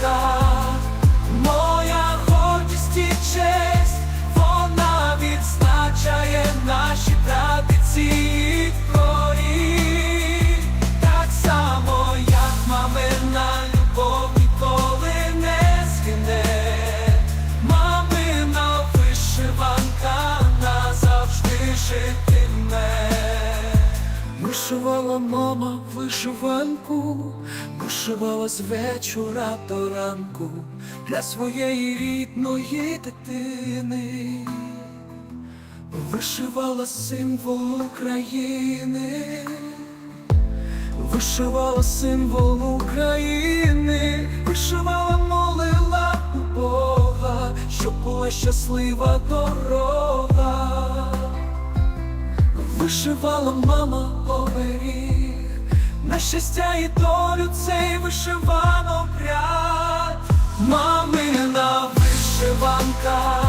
God. Вишиванку, вишивала з вечора до ранку для своєї рідної дитини, вишивала символ України, вишивала символ України, вишивала, молила у Бога, щоб була щаслива дорога. Вишивала мама оберіг, на щастя і долю цей вишивано обряд. Мамина вишиванка,